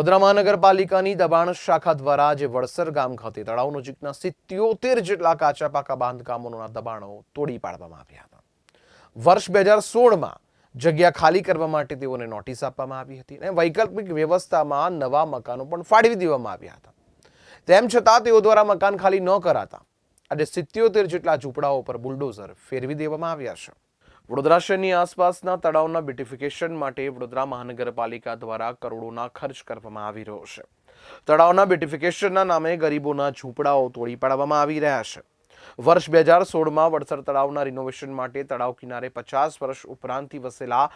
વડોદરા મહાનગરપાલિકાની દબાણ શાખા દ્વારા જે વડસર ગામ ખાતે તળાવ નજીકના સિત્યોતેર જેટલા કાચા પાકા બાંધકામોના દબાણો તોડી પાડવામાં આવ્યા હતા. વર્ષ બે હજાર સોળમાં જગ્યા ખાલી કરવા માટે તેઓને નોટિસ આપવામાં આવી હતી અને વૈકલ્પિક વ્યવસ્થામાં નવા મકાનો પણ ફાળવી દેવામાં આવ્યા હતા. તેમ છતાં તેઓ દ્વારા મકાન ખાલી ન કરાતા, આજે સિત્યોતેર જેટલા ઝૂંપડાઓ પર બુલડોઝર ફેરવી દેવામાં આવ્યા છે. વડોદરા શહેરની આસપાસના તળાવના બ્યુટિફિકેશન માટે વડોદરા મહાનગરપાલિકા દ્વારા કરોડોના ખર્ચ કરવામાં આવી રહ્યો છે. તળાવના બ્યુટિફિકેશનના નામે ગરીબોના ઝૂંપડાઓ તોડી પાડવામાં આવી રહ્યા છે. વર્ષ બે હજાર સોળમાં વડસર તળાવના રિનોવેશન માટે તળાવ કિનારે પચાસ વર્ષ ઉપરાંતથી વસેલા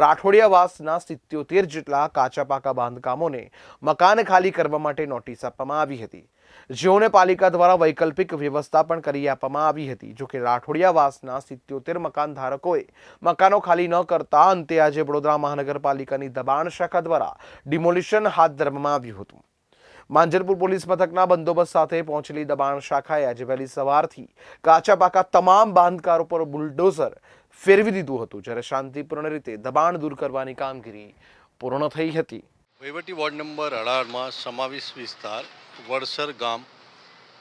રાઠોડિયાવાસના સિત્યોતેર જેટલા કાચા પાકા બાંધકામોને મકાન ખાલી કરવા માટે નોટિસ આપવામાં આવી હતી. જેઓને પાલિકા દ્વારા વૈકલ્પિક વ્યવસ્થા પણ કરી આપવામાં આવી હતી. જોકે રાઠોડિયાવાસના સિત્યોતેર મકાન ધારકોએ મકાનો ખાલી ન કરતા અંતે આજે વડોદરા મહાનગરપાલિકાની દબાણ શાખા દ્વારા ડિમોલિશન હાથ ધરવામાં આવ્યું હતું. માંજરપુર પોલીસ મથકના બંદોબસ્ત સાથે પહોંચેલી દબાણ શાખાએ આજે વહેલી સવારથી કાચા પાકા તમામ બાંધકારો પર બુલડોઝર ફેરવી દીધું હતું, જ્યારે શાંતિપૂર્ણ રીતે દબાણ દૂર કરવાની કામગીરી પૂર્ણ થઈ હતી. વહીવટી વોર્ડ નંબર અઢારમાં સમાવેશ વિસ્તાર, વડસર ગામ,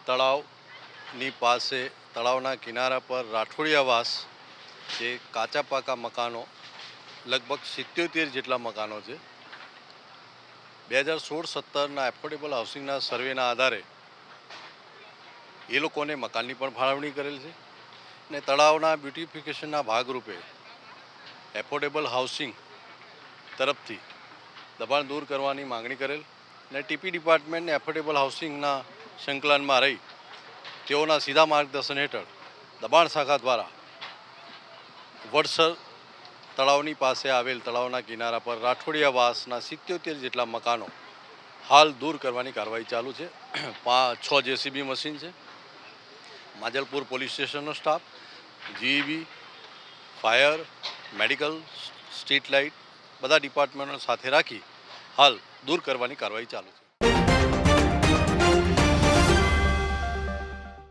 તળાવની પાસે, તળાવના કિનારા પર રાઠોડિયાવાસ, જે કાચા પાકા મકાનો, લગભગ સિત્યોતેર જેટલા મકાનો છે બે હજાર સોળ સત્તરના એફોર્ડેબલ હાઉસિંગના સર્વેના આધારે એ લોકોને મકાનની પણ ફાળવણી કરેલ છે અને તળાવના બ્યુટિફિકેશનના ભાગરૂપે એફોર્ડેબલ હાઉસિંગ તરફથી દબાણ દૂર કરવાની માંગણી કરેલ અને ટીપી ડિપાર્ટમેન્ટને એફોર્ડેબલ હાઉસિંગના સંકલનમાં રહી તેઓના સીધા માર્ગદર્શન હેઠળ દબાણ શાખા દ્વારા વડસર તળાવની પાસે આવેલ તળાવના કિનારા પર રાઠોડિયાવાસના સિત્યોતેર જેટલા મકાનો હાલ દૂર કરવાની કાર્યવાહી ચાલુ છે. પાંચ છ જેસીબી મશીન છે. Manjalpur police સ્ટેશનનો staff, GEB, fire, medical, street light બધા ડિપાર્ટમેન્ટો સાથે રાખી હાલ દૂર કરવાની કાર્યવાહી ચાલુ છે.